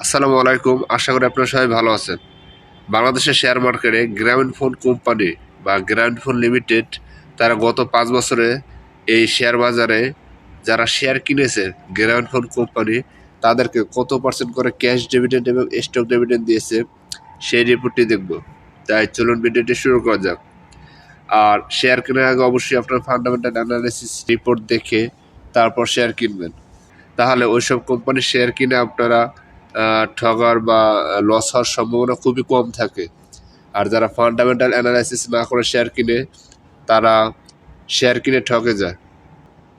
আসসালামু আলাইকুম। আশা করি আপনারা সবাই ভালো আছেন। বাংলাদেশের শেয়ার মার্কেটে গ্রামীণ ফোন কোম্পানি বা গ্রামীণ ফোন লিমিটেড তারা গত পাঁচ বছরে এই শেয়ার বাজারে যারা শেয়ার কিনেছে গ্রামীণ ফোন কোম্পানি তাদেরকে কত পার্সেন্ট করে ক্যাশ ডিভিডেন্ড এবং স্টক ডিভিডেন্ড দিয়েছে, সেই রিপোর্টটি দেখব। তাই চলুন ভিডিওটি শুরু করা যাক। আর শেয়ার কেনার আগে অবশ্যই আপনার ফান্ডামেন্টাল অ্যানালিসিস রিপোর্ট দেখে তারপর শেয়ার কিনবেন। তাহলে ওইসব কোম্পানির শেয়ার কিনে আপনারা ঠগার বা লস হওয়ার সম্ভাবনা খুবই কম থাকে। আর যারা ফান্ডামেন্টাল অ্যানালাইসিস না করে শেয়ার কিনে, তারা শেয়ার কিনে ঠকে যায়।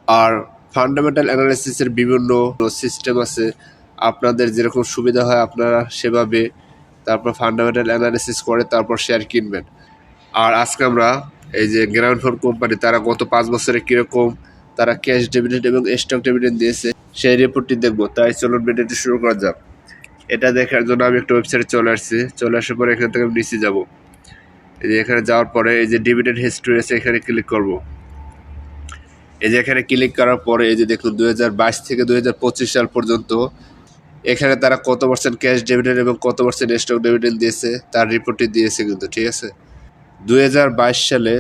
আর ফান্ডামেন্টাল অ্যানালাইসিসের বিভিন্ন সিস্টেম আছে। আপনাদের যেরকম সুবিধা হয়, আপনারা সেভাবে তারপর ফান্ডামেন্টাল অ্যানালাইসিস করে তারপর শেয়ার কিনবেন। আর আজকে আমরা এই যে গ্রাউন্ড ফোন কোম্পানি তারা গত পাঁচ বছরে কীরকম তারা ক্যাশ ডিভিডেন্ড এবং স্টক ডিভিডেন্ড দিয়েছে, সেই রিপোর্টটি দেখব। তাই চলুন ভিডিওটি শুরু করা যাক। এটা দেখার জন্য আমি একটা ওয়েবসাইটে চলে আসছি। চলে আসার পরে এখান থেকে আমি নিচে যাব। এই যে এখানে যাওয়ার পরে এই যে ডিভিডেন্ড হিস্ট্রি আছে, এখানে ক্লিক করব। এই যে এখানে ক্লিক করার পরে এই যে দেখুন, দুই হাজার বাইশ থেকে দুই হাজার পঁচিশ সাল পর্যন্ত এখানে তারা কত পার্সেন্ট ক্যাশ ডিভিডেন্ড এবং কত পার্সেন্ট স্টক ডিভিডেন্ড দিয়েছে, তার রিপোর্টটি দিয়েছে কিন্তু, ঠিক আছে? দু হাজার বাইশ সালে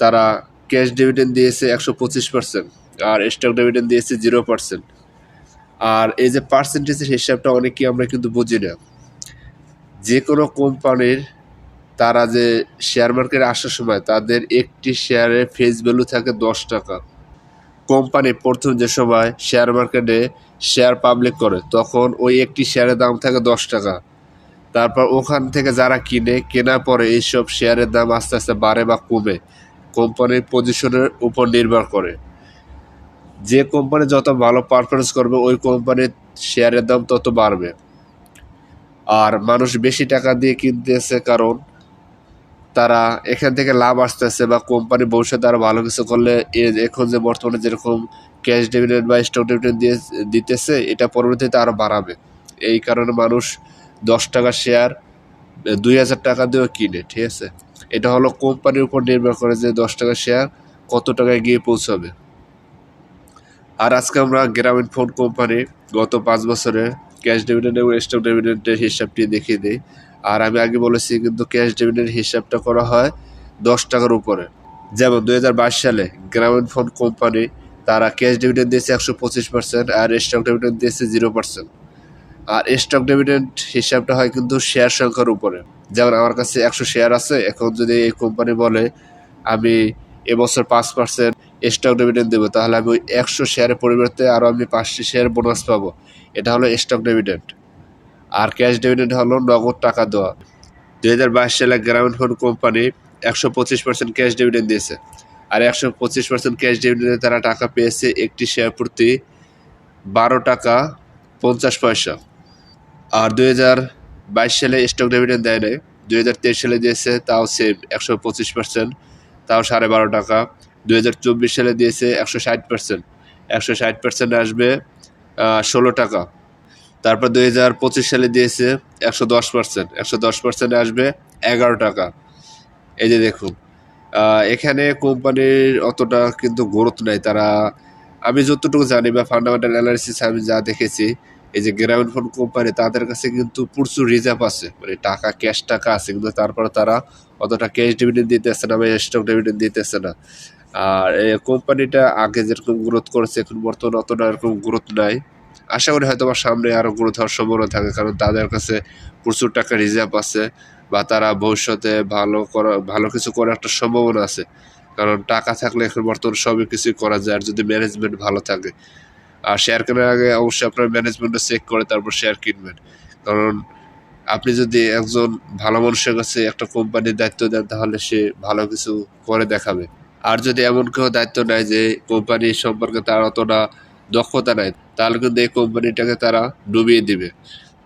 তারা ক্যাশ ডিভিডেন্ড দিয়েছে একশো পঁচিশ পার্সেন্ট আর স্টক ডিভিডেন্ড দিয়েছে জিরো পার্সেন্ট আর এই যে পার্সেন্টেজের হিসাবটা অনেকেই আমরা কিন্তু বুঝি না। যে কোনো কোম্পানির তারা যে শেয়ার মার্কেটে আসার সময় তাদের একটি শেয়ারের ফেস ভ্যালু থাকে দশ টাকা। কোম্পানি প্রথম যে সময় শেয়ার মার্কেটে শেয়ার পাবলিক করে, তখন ওই একটি শেয়ারের দাম থাকে দশ টাকা। তারপর ওখান থেকে যারা কিনে, কেনার পরে এইসব শেয়ারের দাম আস্তে আস্তে বাড়ে বা কমে। কোম্পানির পজিশনের উপর নির্ভর করে। যে কোম্পানি যত ভালো পারফরমেন্স করবে, ওই কোম্পানির শেয়ারের দাম তত বাড়বে। আর মানুষ বেশি টাকা দিয়ে কিনতেছে কারণ তারা এখান থেকে লাভ আসতেছে বা কোম্পানি ভবিষ্যতে আরও ভালো কিছু করলে এখন যে বর্তমানে যেরকম ক্যাশ ডিভিডেন্ড বা স্টক ডিভিডেন্ড দিয়ে দিতেছে, এটা পরবর্তীতে আরও বাড়াবে। এই কারণে মানুষ দশ টাকা শেয়ার দুই হাজার টাকা দিয়েও কিনে, ঠিক আছে? এটা হলো কোম্পানির উপর নির্ভর করে যে দশ টাকা শেয়ার কত টাকায় গিয়ে পৌঁছাবে। আর আজকে আমরা গ্রামীণ ফোন কোম্পানি গত পাঁচ বছরে ক্যাশ ডিভিডেন্ড এবং স্টক ডিভিডেন্ডের হিসাবটি দেখিয়ে দিই। আর আমি আগে বলেছি কিন্তু ক্যাশ ডিভিডেন্ড হিসাবটা করা হয় দশ টাকার উপরে। যেমন দু হাজার বাইশ সালে গ্রামীণ ফোন কোম্পানি তারা ক্যাশ ডিভিডেন্ড দিয়েছে একশো পঁচিশ পার্সেন্ট আর স্টক ডিভিডেন্ড দিয়েছে জিরো পার্সেন্ট আর স্টক ডিভিডেন্ড হিসাবটা হয় কিন্তু শেয়ার সংখ্যার উপরে। যেমন আমার কাছে একশো শেয়ার আছে, এখন যদি এই কোম্পানি বলে আমি এবছর পাঁচ পার্সেন্ট স্টক ডিভিডেন্ড দেবো, তাহলে আমি ওই একশো শেয়ারের পরিবর্তে আরও আমি পাঁচটি শেয়ার বোনাস পাবো। এটা হলো স্টক ডিভিডেন্ড আর ক্যাশ ডিভিডেন্ড হলো নগদ টাকা দেওয়া। দু হাজার বাইশ সালে গ্রামীণ ফোন কোম্পানি একশো পঁচিশ পার্সেন্ট ক্যাশ ডিভিডেন্ড দিয়েছে। আর একশো পঁচিশ পার্সেন্ট ক্যাশ ডিভিডেন্ডে তারা টাকা পেয়েছে একটি শেয়ার প্রতি বারো টাকা পঞ্চাশ পয়সা। আর দুই হাজার বাইশ সালে স্টক ডিভিডেন্ড দেয় নাই। দুই হাজার তেইশ সালে দিয়েছে, তাও সেম একশো পঁচিশ পার্সেন্ট তাও সাড়ে বারো টাকা। দুই হাজার চব্বিশ সালে দিয়েছে একশো ষাট পার্সেন্ট একশো ষাট পার্সেন্ট আসবে ষোলো টাকা। তারপর দুই হাজার পঁচিশ সালে দিয়েছে একশো দশ পার্সেন্ট একশো দশ পার্সেন্ট আসবে এগারো টাকা। এই যে দেখুন এখানে কোম্পানির অতটা কিন্তু গ্রোথ নাই। তারা, আমি যতটুকু জানি বা ফান্ডামেন্টাল অ্যানালিসিস আমি যা দেখেছি, এই যে গ্রামীণ ফোন কোম্পানি তাদের কাছে কিন্তু প্রচুর রিজার্ভ আছে। মানে টাকা ক্যাশ টাকা আছে, কিন্তু তারপরে তারা অতটা ক্যাশ ডিভিডেন্ড দিতেছে না বা স্টক ডিভিডেন্ড দিতেছে না। আর কোম্পানিটা আগে যেরকম গ্রোথ করেছে, এখন বর্তমানে অতটা এরকম গ্রোথ নাই। আশা করি হয়তো বা সামনে আরও গ্রোথ হওয়ার সম্ভাবনা থাকে, কারণ তাদের কাছে প্রচুর টাকা রিজার্ভ আছে বা তারা ভবিষ্যতে ভালো করা, ভালো কিছু করার একটা সম্ভাবনা আছে। কারণ টাকা থাকলে এখন বর্তমানে সবই কিছুই করা যায়, আর যদি ম্যানেজমেন্ট ভালো থাকে। আর শেয়ার কেনার আগে অবশ্যই আপনার ম্যানেজমেন্টটা চেক করে, তারপর শেয়ার কিনবেন। কারণ আপনি যদি একজন ভালো মানুষের কাছে একটা কোম্পানির দায়িত্ব দেন, তাহলে সে ভালো কিছু করে দেখাবে। আর যদি এমন কেউ দায়িত্ব নেয় যে কোম্পানি সম্পর্কে তার অতটা দক্ষতা নাই, তাহলে কিন্তু এই কোম্পানিটাকে তারা ডুবিয়ে দিবে।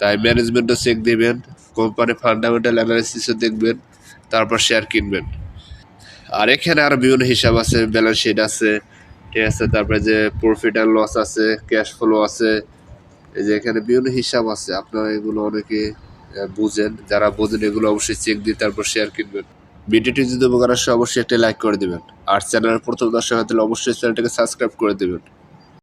তাই ম্যানেজমেন্টও চেক দিবেন কোম্পানি ফান্ডামেন্টাল অ্যানালিসিসও দেখবেন, তারপর শেয়ার কিনবেন। আর এখানে আরও বিভিন্ন হিসাব আছে ব্যালেন্স শিট আছে, ঠিক আছে? তারপরে যে প্রফিট অ্যান্ড লস আছে ক্যাশ ফ্লো আছে, এই যে এখানে বিভিন্ন হিসাব আছে। আপনারা এগুলো অনেকে বুঝেন। যারা বোঝেন, এগুলো অবশ্যই চেক দিয়ে তারপর শেয়ার কিনবেন। ভিডিওটি যদি উপকার আসে, অবশ্যই একটা লাইক করে দিবেন। আর চ্যানেলের প্রথম দর্শক হয়ে অবশ্যই চ্যানেলটাকে সাবস্ক্রাইব করে দিবেন।